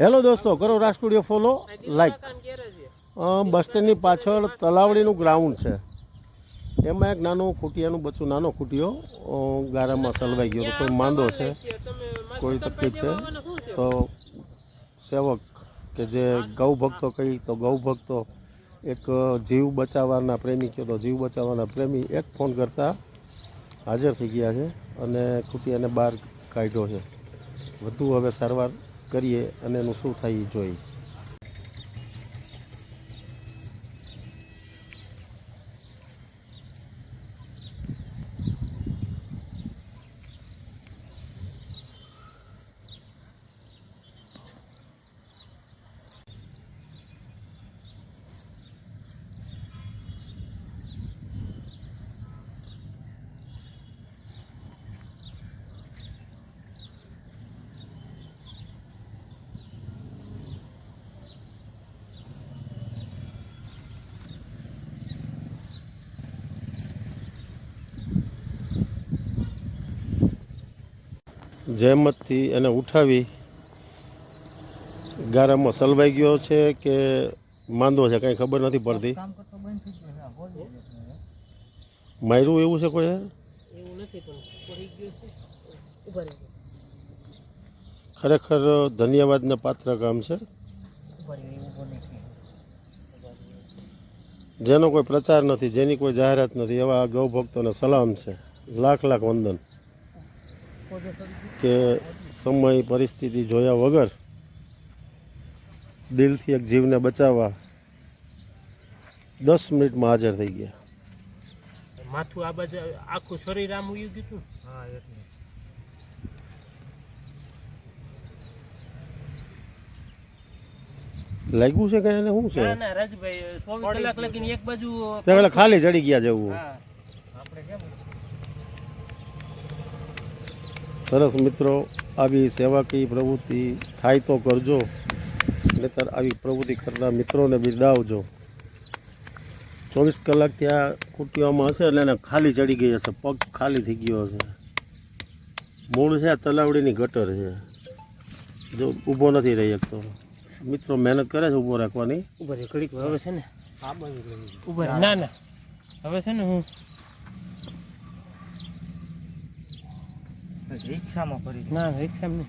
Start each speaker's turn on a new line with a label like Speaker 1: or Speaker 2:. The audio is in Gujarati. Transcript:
Speaker 1: હેલો દોસ્તો, કરો Raj studio follow, like. Bus સ્ટેન્ડની પાછળ તલાવડીનું ગ્રાઉન્ડ છે. એમાં એક નાનું ખૂટિયાનું બચ્ચું, નાનો ખૂટિયો ગારામાં સલવાઈ ગયો કોઈ માંદો છે, કોઈ તકલીફ છે. તો સેવક કે જે ગૌ ભક્તો કહી તો ગૌ ભક્તો એક જીવ બચાવવાના પ્રેમી કહો તો જીવ બચાવવાના પ્રેમી, એક ફોન કરતાં હાજર થઈ ગયા છે અને ખૂટિયાને બહાર કાઢ્યો છે. વધુ હવે સારવાર કરીએ અને એનું શું થાય એ જોઈએ. જહેમતથી એને ઉઠાવી ગારામાં સલવાઈ ગયો છે કે માંદો છે કાંઈ ખબર નથી પડતી. માર્યું એવું છે કોઈ?
Speaker 2: એવું નથી પણ પડી ગયું છે. ઊભા રહેજો.
Speaker 1: ખરેખર ધન્યવાદને પાત્ર કામ છે. જેનો કોઈ પ્રચાર નથી જેની કોઈ જાહેરાત નથી એવા ગૌ ભક્તોને સલામ છે. લાખ લાખ વંદન. કે સમય પરિસ્થિતિ જોયા વગર દિલથી એક જીવને બચાવવા દસ મિનિટમાં હાજર થઈ ગયા.
Speaker 2: માથું આ બાજુ આખું શરીર આમ ઉયું ગયું હતું
Speaker 3: હા એટલે
Speaker 1: લાગ્યું છે કે એને શું છે?
Speaker 2: ના ના રાજભાઈ ચોવીસ કલાક લગીને એક બાજુ
Speaker 1: ખાલી ચડી ગયા જેવું.
Speaker 3: આપણે કેમ
Speaker 1: સરસ મિત્રો આવી સેવાકીય પ્રવૃત્તિ થાય તો કરજો નહીતર આવી પ્રવૃત્તિ કરતા મિત્રોને બિરદાવજો. ચોવીસ કલાક ત્યાં કુટીઓમાં હશે એટલે એને ખાલી ચડી ગઈ હશે પગ ખાલી થઈ ગયો હશે. મૂળ છે આ તલાવડીની ગટર છે. જો ઊભો નથી રહી શકતો. મિત્રો મહેનત કરે છે ઊભો રાખવાની?
Speaker 2: ઊભો ઘડીક હવે છે ને. ના ના. હવે છે ને હું
Speaker 3: રિક્ષામાં ફરી
Speaker 2: ના રિક્ષામાં